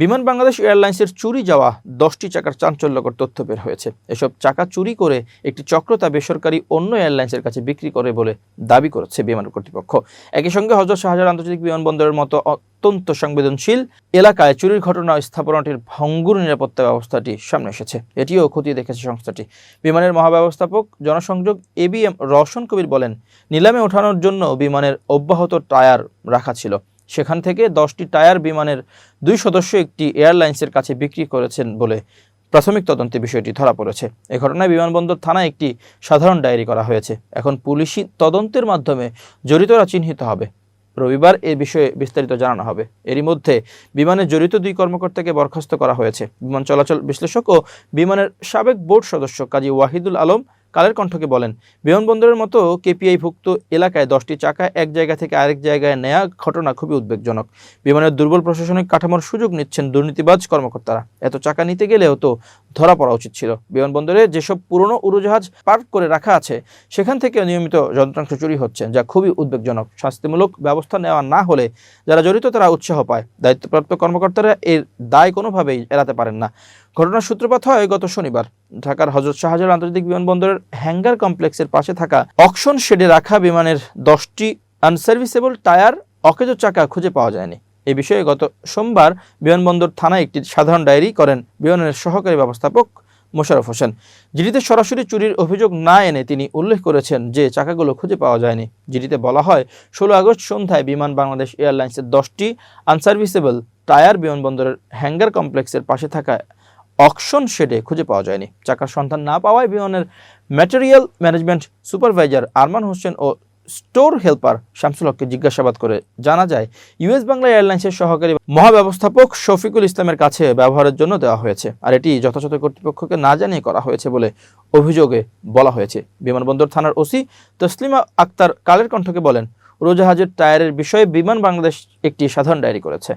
বিমান বাংলাদেশ এয়ারলাইন্সের চুরি যাওয়া দশটি চাকার চাঞ্চল্যকর তথ্য বের হয়েছে। এসব চাকা চুরি করে একটি চক্র তা বেসরকারি অন্য এয়ারলাইন্সের কাছে বিক্রি করে বলে দাবি করেছে বিমান কর্তৃপক্ষ। একই সঙ্গে হজরত শাহজাহান আন্তর্জাতিক বিমানবন্দরের মতো অত্যন্ত সংবেদনশীল এলাকায় চুরির ঘটনা স্থাপনাটির ভঙ্গুর নিরাপত্তা ব্যবস্থাটি সামনে এসেছে। এটিও খতিয়ে দেখেছে সংস্থাটি। বিমানের মহাব্যবস্থাপক জনসংযোগ এবিএম রওশন কবির বলেন, নিলামে ওঠানোর জন্য বিমানের অব্যাহত টায়ার রাখা ছিল। সেখান থেকে দশটি টায়ার বিমানের দুই সদস্য একটি এয়ারলাইন্সের কাছে বিক্রি করেছেন বলে প্রাথমিক তদন্তে বিষয়টি ধরা পড়েছে। এ ঘটনায় বিমানবন্দর থানায় একটি সাধারণ ডায়েরি করা হয়েছে। এখন পুলিশি তদন্তের মাধ্যমে জড়িতরা চিহ্নিত হবে। রবিবার এ বিষয়ে বিস্তারিত জানানো হবে। এরই মধ্যে বিমানে জড়িত দুই কর্মকর্তাকে বরখাস্ত করা হয়েছে। বিমান চলাচল বিশ্লেষক ও বিমানের সাবেক বোর্ড সদস্য কাজী ওয়াহিদুল আলম কালের কণ্ঠকে বলেন, বিমানবন্দরের মতো কেপিআই ভুক্ত এলাকায় দশটি চাকা এক জায়গা থেকে আরেক জায়গায় নেয়া ঘটনা খুবই উদ্বেগজনক। বিমানের দুর্বল প্রশাসনিক কাঠামোর সুযোগ নিচ্ছেন দুর্নীতিবাজ কর্মকর্তারা। এত চাকা নিতে গেলেও তো ধরা পড়া উচিত ছিল। বিমানবন্দরে যেসব পুরনো উড়োজাহাজ পার্ক করে রাখা আছে, সেখান থেকে নিয়মিত যন্ত্রাংশ চুরি হচ্ছে, যা খুবই উদ্বেগজনক। শাস্তিমূলক ব্যবস্থা নেওয়া না হলে যারা জড়িত তারা উৎসাহ পায়। দায়িত্বপ্রাপ্ত কর্মকর্তারা এর দায় কোনোভাবেই এড়াতে পারেন না। ঘটনার সূত্রপাত হয় গত শনিবার। ঢাকার হজরত শাহজালাল আন্তর্জাতিক বিমানবন্দরের হ্যাঙ্গার কমপ্লেক্সের পাশে থাকা অকশন শেডে রাখা বিমানের দশটি আনসার্ভিসেবল টায়ার অকেজো চাকা খুঁজে পাওয়া যায়নি। এ বিষয়ে গত সোমবার বিমানবন্দর থানায় একটি সাধারণ ডায়েরি করেন বিমানের সহকারী ব্যবস্থাপক মোশারফ হোসেন। জিডিতে সরাসরি চুরির অভিযোগ না এনে তিনি উল্লেখ করেছেন যে চাকাগুলো খুঁজে পাওয়া যায়নি। জিডিতে বলা হয়, ষোলো আগস্ট সন্ধ্যায় বিমান বাংলাদেশ এয়ারলাইন্সের দশটি আনসার্ভিসেবল টায়ার বিমানবন্দরের হ্যাঙ্গার কমপ্লেক্সের পাশে থাকা অকশন শেডে খুঁজে পাওয়া যায়নি। চাকার সন্ধান না পাওয়ায় বিমানের material management supervisor Arman Hossain ও স্টোর হেল্পার শামসুল হককে জিজ্ঞাসাবাদ করে জানা যায়, ইউএস বাংলা এয়ারলাইন্সের সহকারী মহাব্যবস্থাপক শফিকুল ইসলামের কাছে ব্যবহারের জন্য দেওয়া হয়েছে আর এটি যথাযথ কর্তৃপক্ষকে না জানিয়ে করা হয়েছে বলে অভিযোগে বলা হয়েছে। বিমানবন্দর থানার ওসি তসলিমা আক্তার কালের কণ্ঠকে বলেন, রোজাহাজের টায়ারের বিষয়ে বিমান বাংলাদেশ একটি সাধারণ ডায়েরি করেছে।